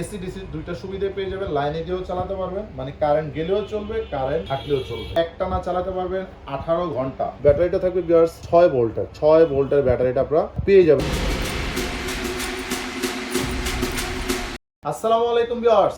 AC DC দুইটা সুবিধা পেয়ে যাবেন লাইনে দিয়েও চালাতে পারবেন মানে কারেন্ট গেলেও চলবে কারেন্ট থাকলেও চলবে। একটা না চালাতে পারবেন আঠারো ঘণ্টা। ব্যাটারিটা থাকবে বিয়ার্স ছয় ভোল্টের ছয় ভোল্টের ব্যাটারিটা আপনারা পেয়ে যাবেন। আসসালামু আলাইকুম বিয়ার্স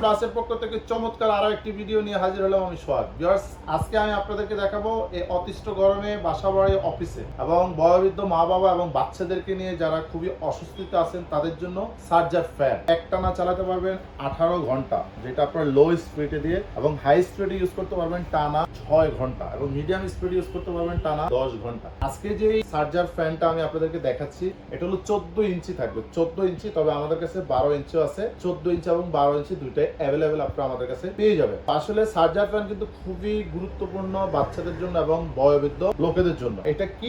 প্লাসের পক্ষ থেকে চমৎকার আরও একটি ভিডিও নিয়ে হাজির হলাম আমি সোহাগ। ভিউয়ার্স আজকে আমি আপনাদেরকে দেখাবো এই অতিষ্ঠ গরমে বাসা বাসাবাড়ি অফিসে এবং বয়োবৃদ্ধ মা বাবা এবং বাচ্চাদেরকে নিয়ে যারা খুবই অস্বস্তিতে আছেন, তাদের জন্য সার্জার ফ্যান। একটানা চালাতে পারবেন আঠারো ঘণ্টা, যেটা আপনার লো স্পিডে দিয়ে এবং হাই স্পিডে ইউজ করতে পারবেন টানা ছয় ঘণ্টা এবং মিডিয়াম স্পিড ইউজ করতে পারবেন টানা দশ ঘণ্টা। আজকে যে সার্জার ফ্যানটা আমি আপনাদেরকে দেখাচ্ছি, এটা হলো চোদ্দ ইঞ্চি থাকবে, চোদ্দ ইঞ্চি, তবে আমাদের কাছে বারো ইঞ্চিও আছে, চোদ্দ ইঞ্চি এবং বারো ইঞ্চি দুইটাই অ্যাভেলেবেল আপনারা আমাদের কাছে পেয়ে যাবেন। আসলে চার্জার ফ্যান কিন্তু খুবই গুরুত্বপূর্ণ বাচ্চাদের জন্য এবং বয়োবৃদ্ধ লোকেদের জন্য। এটা কি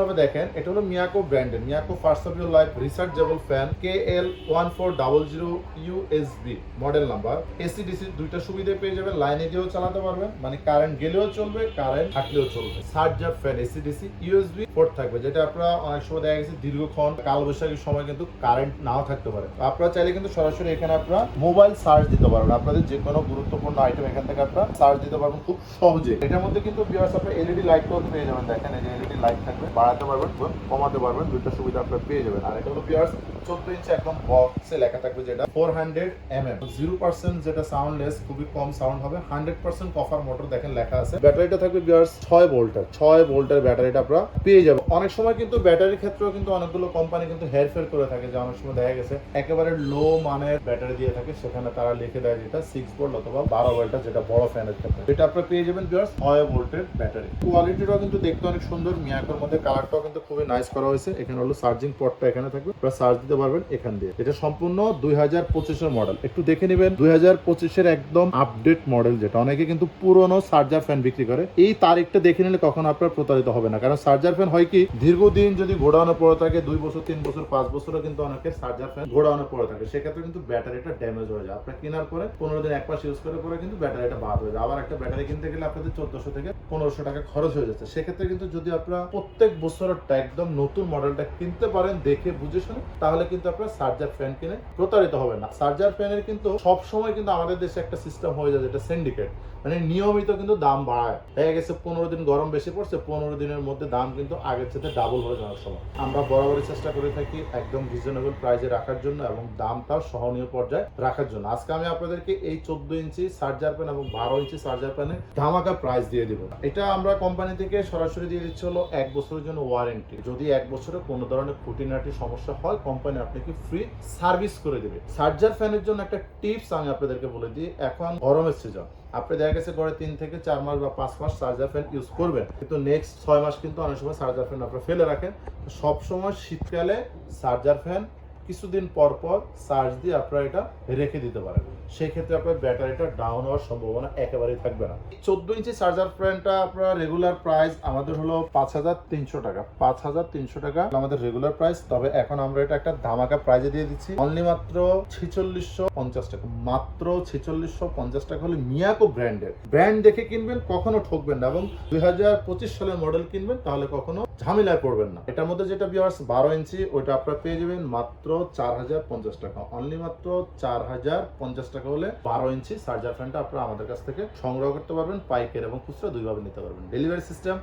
হবে দেখেন, এটা হলো মিয়াকো ব্র্যান্ডের Miyako first of your life rechargeable fan K L one four double zero USB model number AC DC দুইটা সুবিধা পেয়ে যাবেন লাইনে দিয়েও চালাতে পারবেন মানে কারেন্ট গেলেও চলবে কারেন্ট থাকলেও চলবে। Charger fan AC DC USB port থাকবে, যেটা আপনারা অনেক সময় দেখা গেছে দীর্ঘক্ষণ, কালবৈশাখীর সময় কিন্তু কারেন্ট নাও থাকতে পারে। আপনারা চাইলে কিন্তু সরাসরি এখানে আপনারা মোবাইল চার্জ দিতে পারবেন আপনাদের যে কোনো গুরুত্বপূর্ণ আইটেম এখান থেকে আপনারা সার্চ দিতে পারবেন খুব সহজে। এটার মধ্যে কিন্তু ভিউয়ার্স আপনার এলইডি লাইট পেয়ে যাবেন। দেখেন এই যে এলইডি লাইট থাকবে, বাড়াতে পারবেন কমাতে পারবেন দুটো সুবিধা আপনারা পেয়ে যাবেন। আর এটা হলো বিয়ার্স চোদ্দ ইঞ্চি একদম বক্সে লেখা থাকবে যেটা four hundred M M zero percent যেটা সাউন্ডলেস খুবই কম সাউন্ড হবে। হান্ড্রেড পার্সেন্ট কফার মোটর দেখেন লেখা আছে। ব্যাটারিটা থাকবে বিয়ার্স ছয় ভোল্টের ছয় ভোল্টের ব্যাটারিটা আপনারা পেয়ে যাবেন। অনেক সময় কিন্তু ব্যাটারির ক্ষেত্রেও কিন্তু অনেকগুলো কোম্পানি কিন্তু হেরফের করে থাকে, যে অনেক সময় দেখা গেছে একেবারে লো মানের ব্যাটারি দিয়ে থাকে, সেখানে তারা লিখে দেয় যেটা সিক্স ভোল্ট অথবা বারো ভোল্টের যেটা বড় ফ্যানের ক্ষেত্রে। এটা আপনারা পেয়ে যাবেন বিয়ার্স ছয় ভোল্টের ব্যাটারি কোয়ালিটিটাও কিন্তু দেখতে অনেক সুন্দর, মিয়াকোর মধ্যে কালারটাও কিন্তু খুবই নাইস করা হয়েছে। এখানে হলো চার্জিং পটটা এখানে থাকবে। চার্জ দিতে পারবেন এখান দিয়ে। এটা সম্পূর্ণ দুই পঁচিশের মডেল একটু দেখে নেবেন, দুই পঁচিশের একদম আপডেট মডেল যেটা। অনেকে কিন্তু পুরনো চার্জার ফ্যান বিক্রি করে। এই তারিখটা দেখে নিলে কখনো আপনার প্রতারিত হবে না। কারণ সার্জার ফ্যান হয় কি, দীর্ঘদিন যদি ঘোড়ানো পড়ে থাকে, দুই বছর, তিন বছর, পাঁচ বছরও কিন্তু অনেকের সার্জার ফ্যান ঘোড়ানো পড়ে থাকে। সেক্ষেত্রে কিন্তু ব্যাটারিটা ড্যামেজ হয়ে যায়। আপনার কেনার পরে পনেরো দিন এক মাস ইউজ করে পরে কিন্তু ব্যাটারিটা বাদ হয়ে যায়। আবার একটা ব্যাটারি কিনতে গেলে আপনাদের চোদ্দশো থেকে পনেরোশো টাকা খরচ হয়ে যাচ্ছে। সেক্ষেত্রে কিন্তু যদি আপনারা প্রত্যেক বছরটা একদম নতুন মডেলটা কিনতে পারেন, দেখে, বুঝে শুনে, তাহলে কিন্তু আপনারা চার্জার ফ্যান কিনে প্রতারিত হবে না। চার্জার ফ্যানের কিন্তু সব সময় কিন্তু আমাদের দেশে একটা সিস্টেম হয়ে যায় যেটা সিন্ডিকেট মানে নিয়মিত কিন্তু দাম বাড়ায়। দেখা গেছে পনেরো দিন গরম বেশি পড়ছে, পনেরো দিনের মধ্যে দাম কিন্তু আগের সাথে ডাবল হয়ে যাওয়ার সময়। আমরা বরাবরই চেষ্টা করে থাকি একদম রিজনেবল প্রাইসে রাখার জন্য এবং দামটাও সহনীয় পর্যায়ে রাখার জন্য। আজকে আমি আপনাদেরকে এই চোদ্দ ইঞ্চি সার্জার প্যান এবং বারো ইঞ্চি সার্জার প্যানে ধামাকা প্রাইস দিয়ে দিব। এটা আমরা কোম্পানি থেকে সরাসরি দিয়ে দিচ্ছি হলো এক বছরের জন্য ওয়ারেন্টি যদি এক বছরে কোনো ধরনের খুঁটিনাটি সমস্যা হয় কোম্পানি আপনাকে ফ্রি সার্ভিস করে দেবে। চার্জার ফ্যানের জন্য একটা টিপস আমি আপনাদেরকে বলে দিই, এখন গরমের সিজন আপনি দেখা গেছে গড়ে তিন থেকে চার মাস বা পাঁচ মাস চার্জার ফ্যান ইউজ করবেন। কিন্তু নেক্সট ছয় মাস কিন্তু অনেক সময় চার্জার ফ্যান আপনারা ফেলে রাখেন। সবসময় শীতকালে চার্জার ফ্যান কিছুদিন পর পর চার্জ দিয়ে আপনারা এটা রেখে দিতে পারেন। সেই ক্ষেত্রে আপনার ব্যাটারিটা ডাউন হওয়ার সম্ভাবনা একেবারেই থাকবে না। চোদ্দ ইঞ্চি চার্জার ফ্যানটা আপনার রেগুলার প্রাইস আমাদের হলো পাঁচ হাজার তিনশো টাকা। পাঁচ হাজার তিনশো টাকা আমাদের রেগুলার প্রাইস তবে এখন আমরা এটা একটা ধামাকা প্রাইজে দিয়ে দিচ্ছি। অনলি মাত্র ছেচল্লিশশো পঞ্চাশ টাকা। মাত্র ছেচল্লিশশো পঞ্চাশ টাকা হলে মিয়াকো ব্র্যান্ডের ব্র্যান্ড দেখে কিনবেন, কখনো ঠকবেন না এবং দুই হাজার পঁচিশ সালের মডেল কিনবেন, তাহলে কখনো ঝামেলায় পড়বেন না। এটার মধ্যে যেটা বিয়ার্স বারো ইঞ্চি ওইটা আপনারা পেয়ে যাবেন মাত্র চার হাজার পঞ্চাশ টাকা। অনলি মাত্র চার হাজার পঞ্চাশ টাকা হলে বারো ইঞ্চি চার্জার ফ্যানটা আপনারা আমাদের কাছ থেকে সংগ্রহ করতে পারবেন, পাইকের এবং খুচরা দুইভাবে নিতে পারবেন। ডেলিভারি সিস্টেম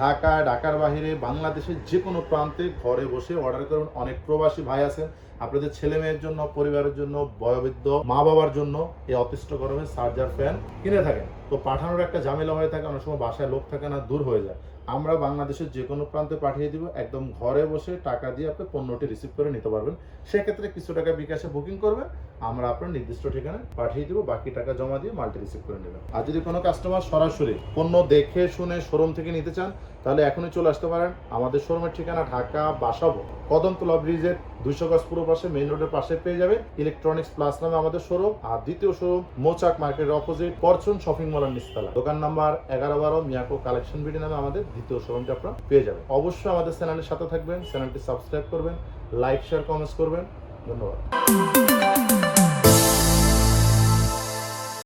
ঢাকা, ঢাকার বাহিরে বাংলাদেশের যে কোনো প্রান্তে ঘরে বসে অর্ডার করুন। অনেক প্রবাসী ভাই আছেন, আপনাদের ছেলে মেয়ের জন্য, পরিবারের জন্য, বয়োবৃদ্ধ মা বাবার জন্য এই অতিষ্ঠ গরমে চার্জার ফ্যান কিনে থাকেন। তো পাঠানোর একটা ঝামেলা হয়ে থাকে, অনেক সময় বাসায় লোক থাকে না, দূর হয়ে যায়। আমরা বাংলাদেশের যে কোনো প্রান্তে পাঠিয়ে দিব, একদম ঘরে বসে টাকা দিয়ে আপনি পণ্যটি রিসিভ করে নিতে পারবেন। সেক্ষেত্রে কিছু টাকা বিকাশে বুকিং করবেন, আমরা আপনার নির্দিষ্ট ঠিকানায় পাঠিয়ে দিব, বাকি টাকা জমা দিয়ে মালটি রিসিভ করে নেবেন। আর যদি কোনো কাস্টমার সরাসরি পণ্য দেখে, শুনে শোরুম থেকে নিতে চান তাহলে এখনই চলে আসতে পারেন। আমাদের শোরুমের ঠিকানা ঢাকা বাসাবো কদমতলা ব্রিজের দুইশো গজ পুরো পাশে মেইন রোডের পাশে পেয়ে যাবেন। ইলেকট্রনিক্স প্লাস নামে আমাদের শোরুম। আর দ্বিতীয় শোরুম, মোচাক মার্কেটের অপোজিট ফরচুন শপিং মলের নিচতলা। দোকান নাম্বার এগারো বারো, মিয়াকো কালেকশন বিডি নামে আমাদের দ্বিতীয় শোরুমটা আপনারা পেয়ে যাবেন। অবশ্যই আমাদের চ্যানেলের সাথে থাকবেন চ্যানেলটি সাবস্ক্রাইব করবেন লাইক শেয়ার কমেন্টস করবেন। ধন্যবাদ।